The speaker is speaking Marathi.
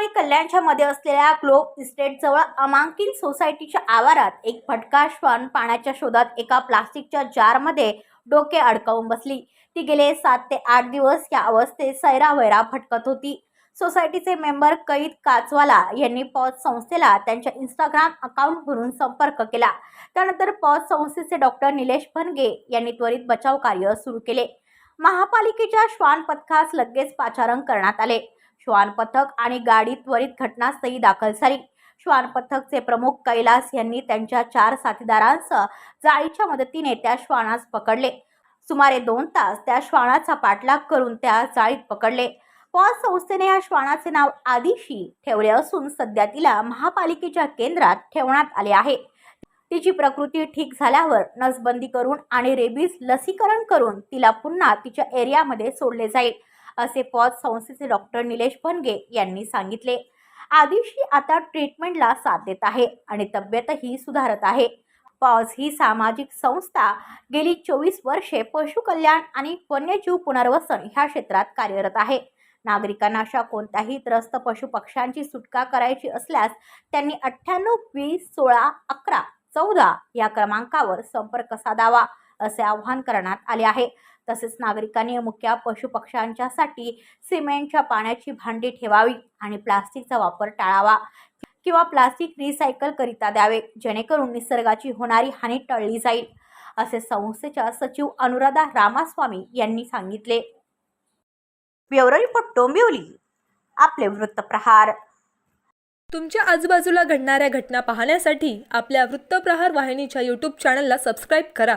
आणि कल्याणच्या मध्ये असलेल्या ग्लोब इस्टेटजवळ अमांकिन सोसायटीच्या आवारात एक भटका श्वान पाण्याच्या शोधात एका प्लास्टिकच्या जारमध्ये डोके अडकवून बसली. ती गेले सात ते आठ दिवस या अवस्थेत सैरावैरा भटकत होती. सोसायटीचे मेंबर कैद काचवाला यांनी पॉज संस्थेला त्यांच्या इंस्टाग्राम अकाउंटवरून संपर्क केला. त्यानंतर पॉज संस्थेचे डॉक्टर निलेश भनगे यांनी त्वरित बचाव कार्य सुरू केले. महापालिकेच्या श्वान पथकास लगेच पाचारण करण्यात आले. श्वान पथक आणि गाडी त्वरित घटनास्थळी दाखल झाली. श्वान पथकचे प्रमुख कैलास यांनी त्यांच्या चार साथीदारांसह जाळीच्या मदतीने त्या श्वानास पकडले. सुमारे दोन तास त्या श्वानाचा पाठलाग करून त्या जाळीत पकडले. पॉज संस्थेने या श्वानाचे नाव आदिशी ठेवले असून सध्या तिला महापालिकेच्या केंद्रात ठेवण्यात आले आहे. तिची प्रकृती ठीक झाल्यावर नसबंदी करून आणि रेबीज लसीकरण करून तिला पुन्हा तिच्या एरियामध्ये सोडले जाईल. असे पॉज संस्थेचे डॉक्टर निलेश भनगे यांनी सांगितले. आदिशी आता ट्रीटमेंटला साथ देत आहे आणि तब्येतही सुधारत आहे. पॉज ही सामाजिक संस्था गेली चोवीस वर्षे पशुकल्याण आणि वन्यजीव पुनर्वसन ह्या क्षेत्रात कार्यरत आहे. नागरिकांना अशा कोणत्याही त्रस्त पशुपक्ष्यांची सुटका करायची असल्यास त्यांनी अठ्ठ्याण्णव वीस सोळा अकरा चौदा या क्रमांकावर संपर्क साधावा असे आवाहन करण्यात आले आहे. तसेच नागरिकांनी मुख्य पशुपक्ष्यांच्यासाठी सिमेंटच्या पाण्याची भांडी ठेवावी आणि प्लास्टिकचा वापर टाळावा किंवा प्लास्टिक रिसायकल करिता द्यावे जेणेकरून निसर्गाची होणारी हानी टळली जाईल असे संस्थेच्या सचिव अनुराधा रामास्वामी यांनी सांगितले. Bureau report Dombivli. आपले वृत्तप्रहार तुमच्या आजूबाजूला घडणाऱ्या घटना पाहण्यासाठी आपल्या वृत्तप्रहार वाहिनीच्या यूट्यूब चॅनलला सबस्क्राईब करा.